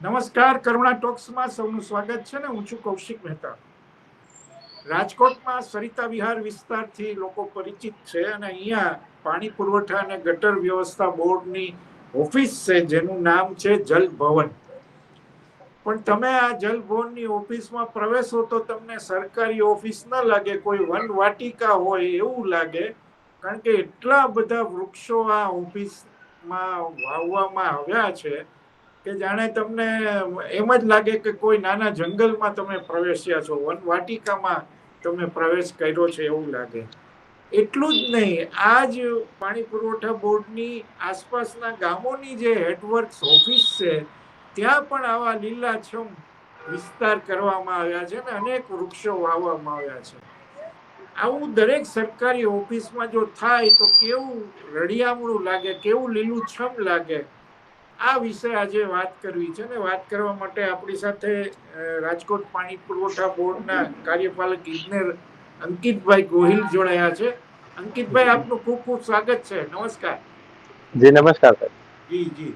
નમસ્કાર, કરુણા ટોક્સમાં સૌનું સ્વાગત છે ને હું છું કૌશિક મહેતા. રાજકોટમાં સરિતા વિહાર વિસ્તારથી લોકો પરિચિત છે અને અહીંયા પાણી પુરવઠા અને ગટર વ્યવસ્થા બોર્ડની ઓફિસ છે, જેનું નામ છે જલ ભવન. પણ તમે આ જલ ભવનની ઓફિસમાં પ્રવેશો તો તમને સરકારી ઓફિસ ન લાગે, કોઈ વન વાટિકા હોય એવું લાગે, કારણ કે એટલા બધા વૃક્ષો આ ઓફિસમાં વાવવામાં આવ્યા છે કે જાણે તમને એમ જ લાગે કે કોઈ નાના જંગલમાં તમે પ્રવેશ્યા છો, વન વાટિકામાં તમે પ્રવેશ કર્યો છે એવું લાગે. એટલું જ નહીં, આ જ પાણી પુરવઠા બોર્ડની આસપાસના ગામોની જે હેડવર્ક્સ ઓફિસ છે, ત્યાં પણ આવા લીલાછમ વિસ્તાર કરવામાં આવ્યા છે ને અનેક વૃક્ષો વાવવામાં આવ્યા છે. આવું દરેક સરકારી ઓફિસમાં જો થાય તો કેવું રળિયામણું લાગે, કેવું લીલુંછમ લાગે? આ વિશે આજે વાત કરવી છે ને વાત કરવા માટે આપણી સાથે રાજકોટ પાણી પુરવઠા બોર્ડના કાર્યપાલક ઇજનેર અંકિતભાઈ ગોહિલ જોડાયા છે. અંકિતભાઈ આપનું ખૂબ ખૂબ સ્વાગત છે. નમસ્કાર. જી નમસ્કાર જી જી.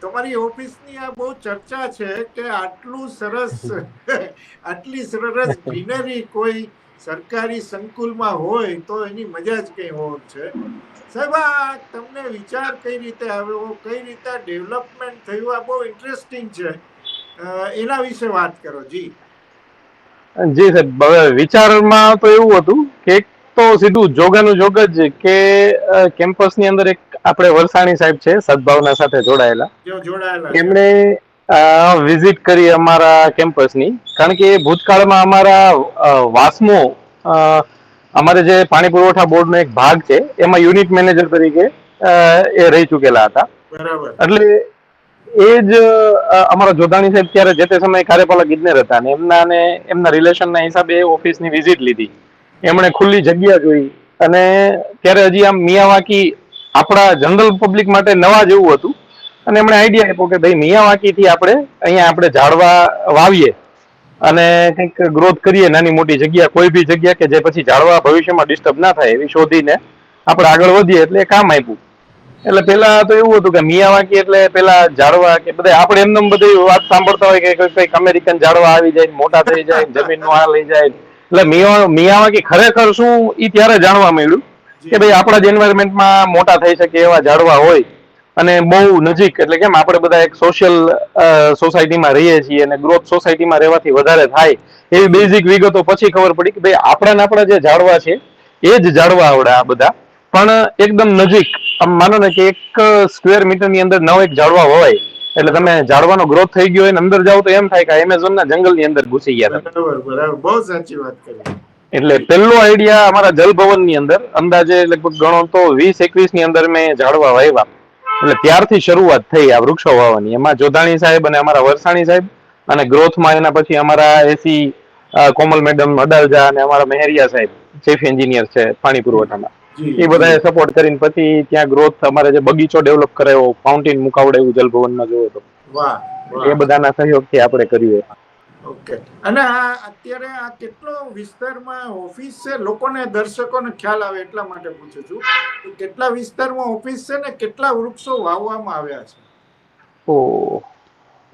તમારી ઓફિસની આ બહુ ચર્ચા છે કે આટલું સરસ આટલી સરસ ગ્રીનરી કોઈ સરકારી સંકુલમાં હોય તો એની મજા જ કંઈ હોય છે. સાહેબ આ તમને વિચાર કઈ રીતે આવ્યો? કઈ રીતે ડેવલપમેન્ટ થયું? આ બહુ ઇન્ટરેસ્ટિંગ છે. એના વિશે વાત કરો. જી. જી સાહેબ હવે વિચારમાં તો એવું હતું કે એક તો સીધું જોગાનું જોગ જ કે કેમ્પસની અંદર એક આપણે વરસાણી સાહેબ છે સદભાવના સાથે જોડાયેલા. જોડાયેલા. એમણે વિઝિટ કરી અમારા કેમ્પસની કારણ કે ભૂતકાળમાં અમારા વાસમો અમારે જે પાણી પુરવઠા બોર્ડનો એક ભાગ છે એમાં યુનિટ મેનેજર તરીકે એ રહી ચૂકેલા હતા. એટલે એ જ અમારા જોધાણી સાહેબ ત્યારે જે તે સમયે કાર્યપાલક ઇજનેર હતા અને એમના ને એમના રિલેશનના હિસાબે ઓફિસની વિઝિટ લીધી. એમણે ખુલ્લી જગ્યા જોઈ અને ત્યારે હજી આમ મિયાવાકી આપણા જનરલ પબ્લિક માટે નવા જેવું હતું. અને એમણે આઈડિયા આપ્યો કે ભાઈ મિયાવાકીથી આપણે અહીંયા આપણે ઝાડવા વાવીએ અને કંઈક ગ્રોથ કરીએ નાની મોટી જગ્યા, કોઈ બી જગ્યા કે જે પછી ઝાડવા ભવિષ્યમાં ડિસ્ટર્બ ના થાય એવી શોધીને આપણે આગળ વધીએ એટલે કામ આપ્યું. એટલે પેલા તો એવું હતું કે મિયાવાકી એટલે પેલા ઝાડવા કે બધા આપણે એમને એમ બધી વાત સાંભળતા હોય કે કંઈક- અમેરિકન ઝાડવા આવી જાય, મોટા થઈ જાય, જમીનનું આ લઈ જાય. એટલે મિયા, મિયાવાકી ખરેખર શું એ ત્યારે જાણવા મળ્યું કે ભાઈ આપણા જ એન્વાયરમેન્ટમાં મોટા થઈ શકે એવા ઝાડવા હોય. અને બહુ નજીક એટલે કેમ આપણે બધા એક સોશિયલ સોસાયટીમાં રહીએ છીએ અને ગ્રોથ સોસાયટીમાં રહેવાથી વધારે થાય એવી બેઝિક વિગતો પછી ખબર પડી કે ભાઈ આપણા આપણા જે ઝાડવા છે એ જ ઝાડવા આવડે આ બધા. પણ એકદમ નજીક આમ માનો ને કે એક સ્ક્વેર મીટરની અંદર નવ એક ઝાડવા હોય એટલે તમે ઝાડવાનો ગ્રોથ થઈ ગયો હોય અંદર જાવ તો એમ થાય કે એમેઝોન ના જંગલની અંદર ઘૂસી ગયા બરાબર બરાબર. બહુ સાચી વાત કરી. એટલે પહેલો આઈડિયા અમારા જલભવનની અંદર અંદાજે લગભગ ગણો તો વીસ એકવીસની અંદર મેં ઝાડવા વાવ્યા એટલે ત્યારથી શરૂઆત થઈ આ વૃક્ષો વાવવાની. એમાં જોધાણી સાહેબ અને અમારા વરસાણી સાહેબ અને ગ્રોથમાં એના પછી અમારા એસી કોમલ મેડમ અડાલજા અને અમારા મહેરિયા સાહેબ ચીફ એન્જિનિયર છે પાણી પુરવઠામાં જી એ બધાએ સપોર્ટ કરીને પછી ત્યાં ગ્રોથ અમારે જે બગીચો ડેવલપ કરાયો ફાઉન્ટેન મુકાવડાયું જલભવનમાં જોયો તો. એ બધાના સહયોગથી આપણે કર્યું ઓકે. અને આ અત્યારે આ કેટલો વિસ્તારમાં ઓફિસ છે? લોકોને દર્શકોને ખ્યાલ આવે એટલા માટે પૂછું છું કેટલા વિસ્તારમાં ઓફિસ છે ને કેટલા વૃક્ષો વાવવામાં આવ્યા છે? તો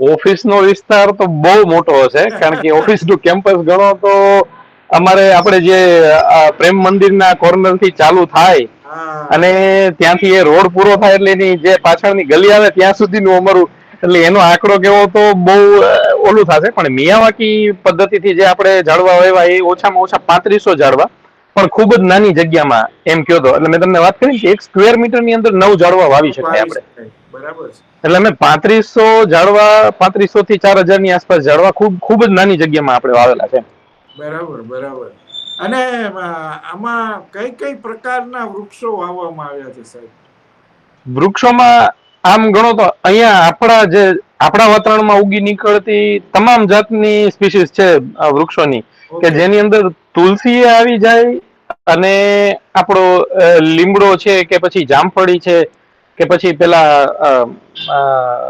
ઓફિસનો વિસ્તાર તો બહુ મોટો હશે કારણ કે ઓફિસનું કેમ્પસ ગણો તો અમારે આપણે જે પ્રેમ મંદિરના કોર્નરથી ચાલુ થાય અને ત્યાંથી એ રોડ પૂરો થાય એટલે એની જે પાછળની ગલી આવે ત્યાં સુધીનું અમારું એટલે એનો આંકડો કેવો તો બહુ ઓલું થશે પણ મિયાવાકી પદ્ધતિથી જે આપણે ઝાડવા વાવ્યા એ ઓછામાં ઓછા પાંત્રીસો ઝાડવા પણ ખૂબ જ નાની જગ્યામાં એમ કયો તો. એટલે મેં તમને વાત કરી કે એક સ્ક્વેર મીટરની અંદર નવ ઝાડવા વાવી શકીએ આપણે. બરાબર એટલે અમે પાંત્રીસો ઝાડવા પાંત્રીસો થી ચાર હજારની આસપાસ ઝાડવા ખૂબ ખૂબ જ નાની જગ્યામાં આપણે વાવેલા છે. બરાબર બરાબર. અને આમાં કઈ કઈ પ્રકારના વૃક્ષો વાવવામાં આવ્યા છે સાહેબ? વૃક્ષોમાં આમ ગણો તો અહીંયા આપણા જે આપણા વાતાવરણમાં ઉગી નીકળતી તમામ જાતની સ્પીસીસ છે વૃક્ષોની કે જેની અંદર તુલસી આવી જાય અને આપણો લીમડો છે કે પછી જામફળી છે કે પછી પેલા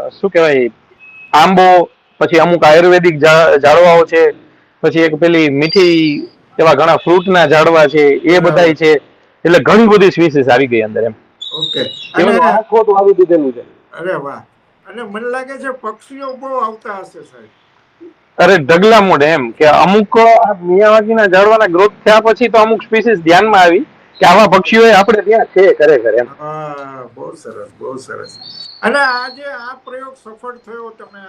શું કહેવાય આંબો પછી અમુક આયુર્વેદિક ઝાડવાઓ છે પછી એક પેલી મીઠી એવા ઘણા ફ્રૂટના ઝાડવા છે એ બધાય છે એટલે ઘણી બધી સ્પીસીસ આવી ગઈ અંદર એમ. ઓકે. આખો તો આવી દીધેલું છે. અરે વાહ. અને મને લાગે છે પક્ષીઓ બહુ આવતા હશે સાહેબ. અરે ઢગલા મોઢે એમ કે અમુક આ મિયાવાકીના ઝાડવાના ગ્રોથ થયા પછી તો અમુક સ્પીસીસ ધ્યાનમાં આવી કે આવા પક્ષીઓ આપણે ત્યાં છે ખરેખર એમ. બહુ સરસ બહુ સરસ. અને આજે આ પ્રયોગ સફળ થયો તમે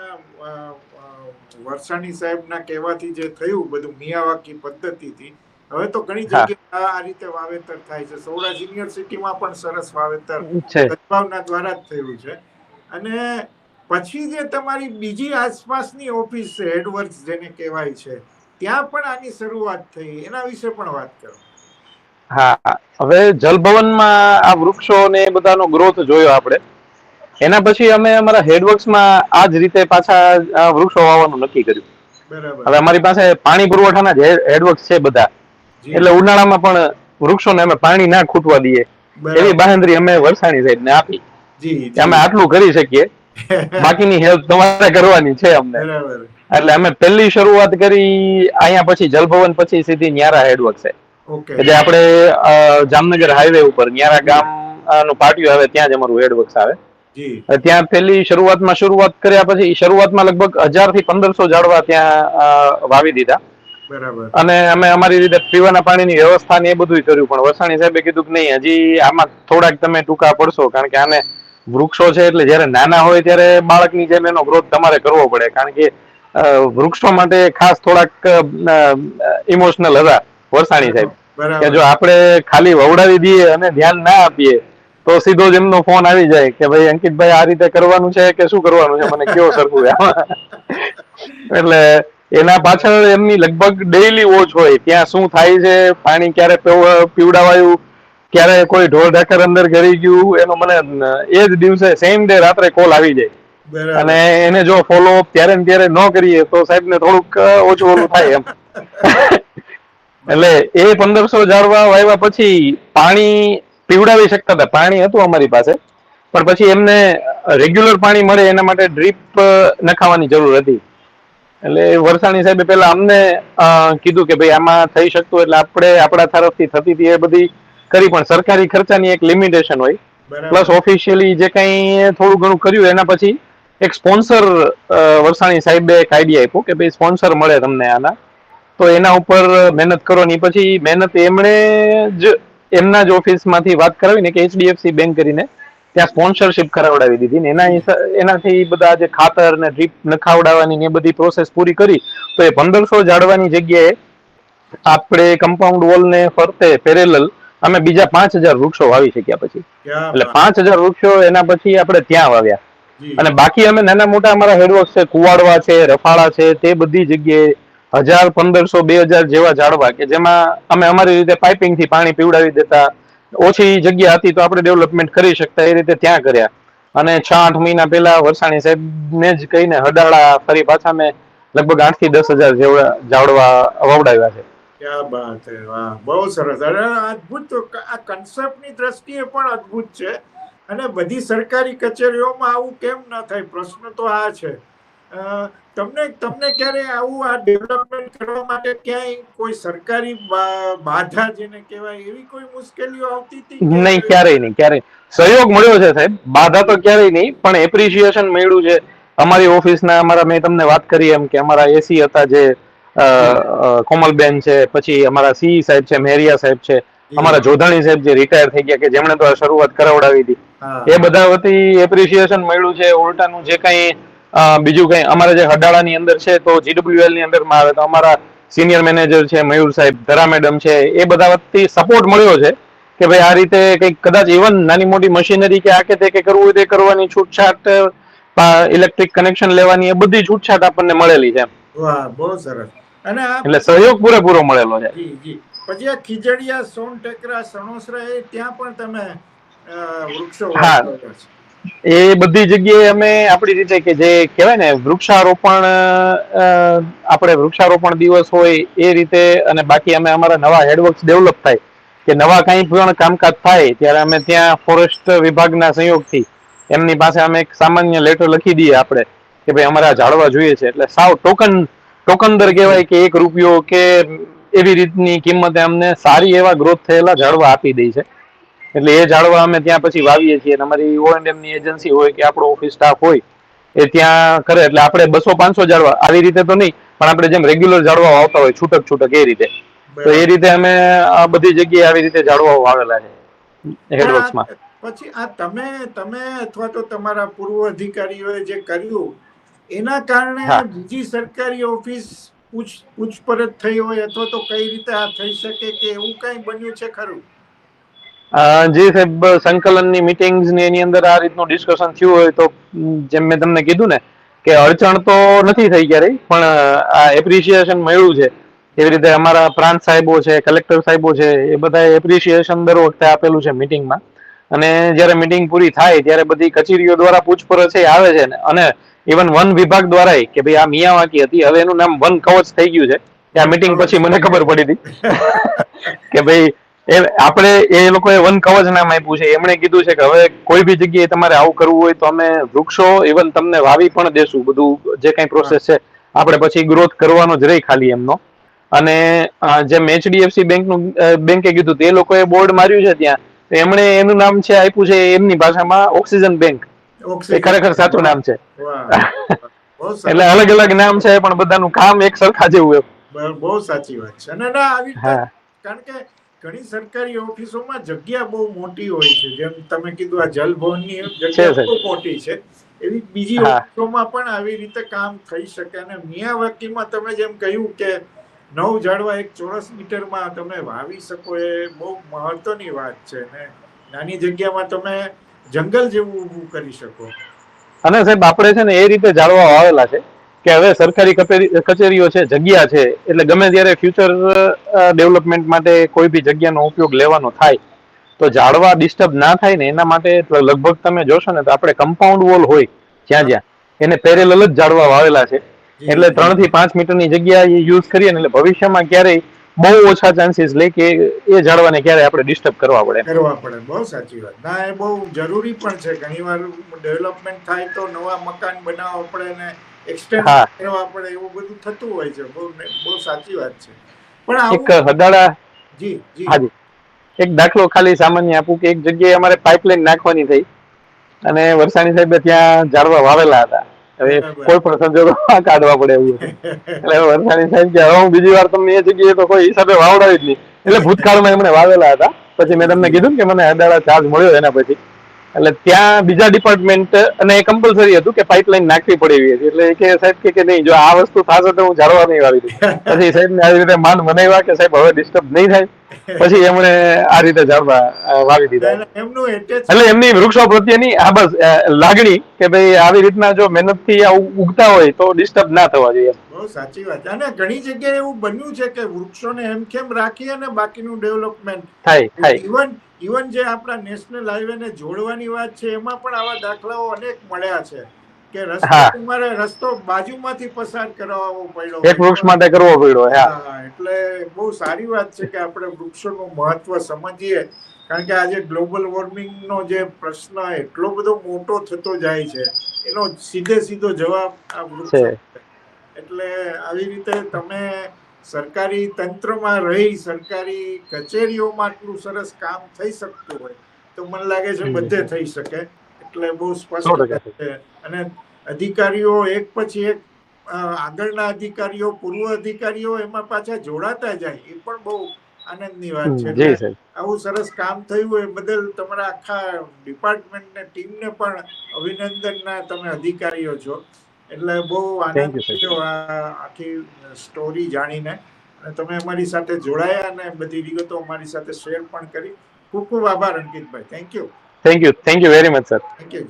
વર્ષાણી સાહેબના કહેવાથી જે થયું બધું મિયાવાકી પદ્ધતિથી હવે તો ઘણી જગ્યાએ આ રીતે વાવેતર થાય છે. સૌરાષ્ટ્ર યુનિવર્સિટીમાં પણ સરસ વાવેતર સદભાવના દ્વારા જ થયું છે. અને પછી જે તમારી બીજી આસપાસની ઓફિસ છે એડવર્ડ્સ જેને કહેવાય છે ત્યાં પણ આની શરૂઆત થઈ. એના વિશે પણ વાત કરો. હા હવે જલભવનમાં આ વૃક્ષો ને એ બધાનો ગ્રોથ જોયો આપણે. એના પછી અમે અમારા હેડવર્ક્સમાં આ જ રીતે પાછા આ વૃક્ષો વાવવાનું નક્કી કર્યું. હવે અમારી પાસે પાણી પુરવઠાના જ હેડવર્ક્સ છે બધા. એટલે ઉનાળામાં પણ વૃક્ષોને અમે પાણી ના ખૂટવા દઈએ. એવી બાહેંધરી અમે વરસાણી સાઈડ ને આપી. જી અમે આટલું કરી શકીએ. બાકીની હેલ્પ તમારે કરવાની છે અમને. બરાબર. એટલે અમે પહેલી શરૂઆત કરી અહીંયા પછી જલભવન પછી સીધી ન્યારા હેડવર્ક છે. એટલે આપણે જામનગર હાઈવે ઉપર ન્યારા ગામનું પાટિયું આવે ત્યાં જ અમારું હેડવર્ક્સ આવે. ત્યાં પેલી શરૂઆતમાં શરૂઆત કર્યા પછી શરૂઆતમાં લગભગ હજારથી પંદરસો ઝાડવા ત્યાં વાવી દીધા. અને અમે અમારી રીતે પીવાના પાણીની વ્યવસ્થા ને એ બધું કર્યું પણ વસાણી સાહેબે કીધું કે નહીં હજી આમાં થોડાક તમે ટૂંકા પડશો કારણ કે આને વૃક્ષો છે એટલે જ્યારે નાના હોય ત્યારે બાળકની જેમ એનો ગ્રોથ તમારે કરવો પડે. કારણ કે વૃક્ષો માટે ખાસ થોડાક ઇમોશનલ હતા વરસાણી સાહેબ. કે જો આપણે ખાલી વવડાવી દઈએ અને ધ્યાન ના આપીએ તો સીધો જ એમનો ફોન આવી જાય કે ભાઈ અંકિતભાઈ આ રીતે કરવાનું છે કે શું કરવાનું છે? મને કયો સરખું એટલે એના પાછળ એમની લગભગ ડેઈલી વોચ હોય ત્યાં શું થાય છે પાણી ક્યારે પીવ- પીવડાવાયું ક્યારે કોઈ ઢોર ઢાકર અંદર ગરી ગયું એનો મને એ જ દિવસે સેમ ડે રાત્રે કોલ આવી જાય. અને એને જો ફોલો અપ ત્યારે ને ત્યારે ન કરીએ તો સાહેબ ને થોડુંક ઓછું ઓછું ઓલું થાય એમ. એટલે એ પંદરસો ઝાડવા વાવ્યા પછી પાણી પીવડાવી શકતા હતા. પાણી હતું અમારી પાસે પણ પછી એમને રેગ્યુલર પાણી મળે એના માટે ડ્રીપ નખાવાની જરૂર હતી. એટલે વરસાણી સાહેબે પેલા અમને કીધું કે ભાઈ આમાં થઈ શકતું એટલે આપણે આપણા તરફથી થતી હતી એ બધી કરી પણ સરકારી ખર્ચાની એક લિમિટેશન હોય. પ્લસ ઓફિશિયલી જે કંઈ થોડું ઘણું કર્યું એના પછી એક સ્પોન્સર વરસાણી સાહેબે એક આઈડિયા આપ્યો કે ભાઈ સ્પોન્સર મળે તમને આના. તો એના ઉપર મહેનત કરો ને પછી મહેનત એમણે જ એમના જ ઓફિસમાંથી વાત કરાવીને કે એચડીએફસી બેંક કરીને ત્યાં સ્પોન્સરશિપ કરાવડાવી દીધી. ને એના એનાથી બધા જે ખાતર ને ડ્રીપ નખાવડાવવાની ને એ બધી પ્રોસેસ પૂરી કરી. તો એ પંદરસો જાળવાની જગ્યાએ આપણે કમ્પાઉન્ડ વોલ ને ફરતે પેરેલલ અમે બીજા પાંચ હજાર વૃક્ષો વાવી શક્યા પછી. એટલે પાંચ? હજાર વૃક્ષો એના પછી આપણે ત્યાં વાવ્યા. અને બાકી અમે નાના મોટા અમારા હેડવર્ક છે કુવાડવા છે રફાળા છે તે બધી જગ્યાએ હજાર પંદરસો બે હજાર જેવા ઝાડવા કે જેમાં અમે અમારી રીતે પાઇપિંગથી પાણી પીવડાવી દેતા. ઓછી જગ્યા હતી તો આપણે ડેવલપમેન્ટ કરી શકતા એ રીતે ત્યાં કર્યા. અને છ આઠ મહિના પહેલા વરસાણી સાહેબ ને જ કહીને હડાળા ફરી પાછા મેં લગભગ આઠથી દસ હજાર જેવડા ઝાડવા વાવડાવ્યા છે. ક્યાં બાત હે? વાહ, બહુ સરસ. અરે અદ્ભુત આ કન્સેપ્ટની દ્રષ્ટિએ પણ અદ્ભુત છે. અને બધી સરકારી કચેરીઓમાં આવું કેમ ન થાય? પ્રશ્ન તો આ છે. તમને તમને ક્યારે આવું આ ડેવલપમેન્ટ કરવા માટે ક્યાંય કોઈ સરકારી બાધા જેને કહેવાય, એવી કોઈ મુશ્કેલીઓ આવતી હતી નહીં, ક્યારેય નહીં, ક્યારેય. સહયોગ મળ્યો છે, સાહેબ. બાધા તો ક્યારેય નહીં, પણ એપ્રિશિએશન મળ્યું છે. અમારી ઓફિસના, અમારા, મેં તમને વાત કરી એમ કે અમારા એસી હતા જે કોમલબેન છે પછી અમારા સી સાહેબ છે મેરિયા સાહેબ છે અમારા જોધાણી સાહેબ જે રિટાયર થઈ ગયા કે જેમણે તો આ શરૂઆત કરાવડાવી હતી. એ બધા વતી એપ્રિશિએશન મળ્યું છે ઉલટાનું જે કંઈ બીજું કંઈ અમારા જે હડાળાની અંદર છે તો જીડબ્લ્યુએલની અંદરમાં આવે તો અમારા સિનિયર મેનેજર છે મયુર સાહેબ ધરા મેડમ છે એ બધા વતી સપોર્ટ મળ્યો છે કે ભાઈ આ રીતે કંઈક કદાચ ઇવન નાની મોટી મશીનરી કે આ કે તે કે કરવું હોય તે કરવાની છૂટછાટ ઇલેક્ટ્રિક કનેક્શન લેવાની એ બધી છૂટછાટ આપણને મળેલી છે વાહ બહુ સરસ. અને આ એટલે સહયોગ પૂરેપૂરો મળેલો છે. જી જી. પછી આ ખીજડીયા સોન ટેકરા સણોસરા એ ત્યાં પણ તમે વૃક્ષો હા. એ બધી જગ્યાએ અમે આપણી રીતે કે જે કહેવાય ને વૃક્ષારોપણ આપણે વૃક્ષારોપણ દિવસ હોય એ રીતે અને બાકી અમે અમારા નવા હેડવર્ક્સ ડેવલપ થાય. કે નવા કંઈ પણ કામકાજ થાય ત્યારે અમે ત્યાં ફોરેસ્ટ વિભાગના સંયોગથી એમની પાસે અમે એક સામાન્ય લેટર લખી દઈએ આપણે કે ભાઈ અમારે ઝાડવા જોઈએ છે. એટલે સાવ ટોકન ટોકનદર કહેવાય કે એક રૂપિયો કે એવી રીતની કિંમતે અમને સારી એવા ગ્રોથ થયેલા ઝાડવા આપી દે છે. એટલે એ ઝાડવા અમે ત્યાં પછી વાવીએ છીએ. અમારી ઓએનએમની એજન્સી હોય કે આપણો ઓફિસ સ્ટાફ હોય એ ત્યાં કરે. એટલે આપણે બસો પાંચસો ઝાડવા. આવી રીતે તો નહીં પણ આપણે જેમ રેગ્યુલર ઝાડવા આવતા હોય છૂટક છૂટક એ રીતે. તો એ રીતે અમે આ બધી જગ્યાએ આવી રીતે ઝાડવાઓ વાવેલા છે. હેડવર્ક્સમાં પછી આ તમે તમે અથવા તો તમારા પૂર્વ અધિકારીઓએ જે કર્યું એના કારણે આ બીજી સરકારી ઓફિસ પૂછ પૂછપરછ થઈ હોય અથવા તો કઈ રીતે આ થઈ શકે કે એવું કઈ બન્યું છે ખરું? જે સાહેબ સંકલનની મીટિંગ્સની એની અંદર આ રીતનું ડિસ્કશન થયું હોય તો જેમ મેં તમને કીધું ને કે અડચણ તો નથી થઈ ક્યારેય પણ આ એપ્રિસિએશન મળ્યું છે. એવી રીતે અમારા પ્રાંત સાહેબો છે કલેક્ટર સાહેબો છે એ બધા એપ્રિશિએશન દર વખતે આપેલું છે મિટિંગમાં. અને જ્યારે મિટિંગ પૂરી થાય ત્યારે બધી કચેરીઓ દ્વારા પૂછપરછ આવે છે અને ઇવન વન વિભાગ દ્વારા કે ભાઈ આ મિયાવાકી હતી હવે એનું નામ વન કવચ થઈ ગયું છે. ત્યાં આ મિટિંગ પછી મને ખબર પડી હતી. કે ભાઈ એ આપણે એ લોકોએ વન કવચ નામ આપ્યું છે. એમણે કીધું છે કે હવે કોઈ બી જગ્યાએ તમારે આવું કરવું હોય તો અમે વૃક્ષો ઇવન તમને વાવી પણ દેશું. બધું જે કઈ પ્રોસેસ છે આપણે પછી ગ્રોથ કરવાનો જ રહી ખાલી એમનો. અને જેમ એચડીએફસી બેંકનું બેન્કે બેંકે કીધું તે લોકોએ બોર્ડ માર્યું છે ત્યાં. એમણે એનું નામ છે આપ્યું છે એમની ભાષામાં ઓક્સિજન બેંક એ ખરેખર સાચું નામ છે. એટલે અલગ અલગ નામ છે પણ બધાનું કામ એક સરખા જેવું એવું બહુ સાચી વાત છે. અને ના આવી કારણ કે ઘણી સરકારી ઓફિસોમાં જગ્યા બહુ મોટી હોય છે. જેમ તમે કીધું આ જલભવનની જગ્યા બહુ મોટી છે. એવી બીજી. ઓફિસોમાં પણ આવી રીતે કામ થઈ શકે. અને મિયાવાકીમાં તમે જેમ કહ્યું કે નવ ઝાડવા એક ચોરસ મીટરમાં તમે વાવી શકો એ બહુ મહત્વની વાત છે. ને નાની જગ્યામાં તમે જંગલ જેવું ઊભું કરી શકો. અને સાહેબ આપણે છે ને એ રીતે જાળવા આવેલા છે કે હવે સરકારી કચેરીઓ છે જગ્યા છે એટલે ગમે ત્યારે ફ્યુચર ડેવલપમેન્ટ માટે કોઈ બી જગ્યાનો ઉપયોગ લેવાનો થાય તો ઝાડવા ડિસ્ટર્બ ના થાય ને એના માટે લગભગ તમે જોશો ને તો આપણે કમ્પાઉન્ડ વોલ હોય જ્યાં જ્યાં એને પેરેલલ જ ઝાડવા વાવેલા છે. એટલે ત્રણથી પાંચ મીટરની જગ્યા યુઝ કરીએ ને એટલે ભવિષ્યમાં ક્યારેય બહુ ઓછા ચાન્સીસ લે કે એ ઝાડવાને ક્યારે આપણે ડિસ્ટર્બ કરવા પડે. કરવા પડે બહુ સાચી વાત. ના એ બહુ જરૂરી પણ છે. ઘણીવાર ડેવલપમેન્ટ થાય તો નવા મકાન બનાવવા પડે ને એક્સટેન્ડ કરવા પડે એવું બધું થતું હોય છે. બહુ બહુ સાચી વાત છે. પણ એક હદાળા જી જી. હાજી એક દાખલો ખાલી સામાન્ય આપું કે એક જગ્યાએ અમારે પાઇપલાઇન નાખવાની થઈ અને વરસાણી સાહેબે ત્યાં ઝાડવા વાવેલા હતા. હવે કોઈ પણ કાઢવા પડે એવું એટલે વરસાદી સાહેબ કે હવે હું બીજી વાર તમને એ જગ્યાએ તો કોઈ હિસાબે વાવડાવી જ નહીં. એટલે ભૂતકાળમાં એમણે વાવેલા હતા. પછી મેં તમને કીધું કે મને અડાળા ચાર્જ મળ્યો એના પછી. એટલે ત્યાં બીજા ડિપાર્ટમેન્ટ અને એ કમ્પલસરી હતું કે પાઇપલાઇન નાખવી પડે એવી હતી. એટલે કે સાહેબ કે કે નહીં જો આ વસ્તુ થશે તો હું ઝાડવા નહીં વાવી દઉં. પછી સાહેબ ને આવી રીતે માન મનાવ્યા કે સાહેબ હવે ડિસ્ટર્બ નહીં થાય. પછી એમણે આ રીતે ઝાડવા વાવી દીધા. એટલે એમનું વૃક્ષો પ્રત્યેની આ બસ લાગણી કે ભાઈ આવી રીતના જો મહેનતથી આ ઉગતા હોય તો ડિસ્ટર્બ ના થવા જોઈએ. સાચી વાત. અને ઘણી જગ્યાએ એવું બન્યું છે કે વૃક્ષોને એમ કેમ રાખી અને બાકીનું ડેવલપમેન્ટ? થાય ઇવન ઇવન જે આપણા નેશનલ હાઈવે ને જોડવાની વાત છે એમાં પણ આવા દાખલાઓ અનેક મળ્યા છે કે રસ્તો તમારે રસ્તો બાજુમાંથી પસાર કરાવવો પડ્યો એક વૃક્ષ માટે કરવો પડ્યો હા. એટલે બહુ સારી વાત છે કે આપણે વૃક્ષોનું મહત્વ સમજીએ. કારણ કે આજે ગ્લોબલ વોર્મિંગનો જે પ્રશ્ન એટલો બધો મોટો થતો જાય છે એનો સીધે સીધો જવાબ આ વૃક્ષો. એટલે આવી રીતે તમે સરકારી તંત્રમાં રહી સરકારી કચેરીઓમાં આટલું સરસ કામ થઈ શકતું હોય તો મને લાગે છે બધે થઈ શકે. એટલે બહુ સ્પષ્ટ છે. અને અધિકારીઓ એક પછી એક આગળના અધિકારીઓ પૂર્વ અધિકારીઓ એમાં પાછા જોડાતા જાય એ પણ બહુ આનંદની વાત છે. આવું સરસ કામ થયું એ બદલ તમારા આખા ડિપાર્ટમેન્ટ ને ટીમને પણ અભિનંદનના તમે અધિકારીઓ છો. એટલે બહુ આનંદ થયો આ આખી સ્ટોરી જાણીને. અને તમે અમારી સાથે જોડાયા અને બધી વિગતો અમારી સાથે શેર પણ કરી. ખૂબ ખૂબ આભાર અંકિતભાઈ. Thank you thank you thank you very much sir thank you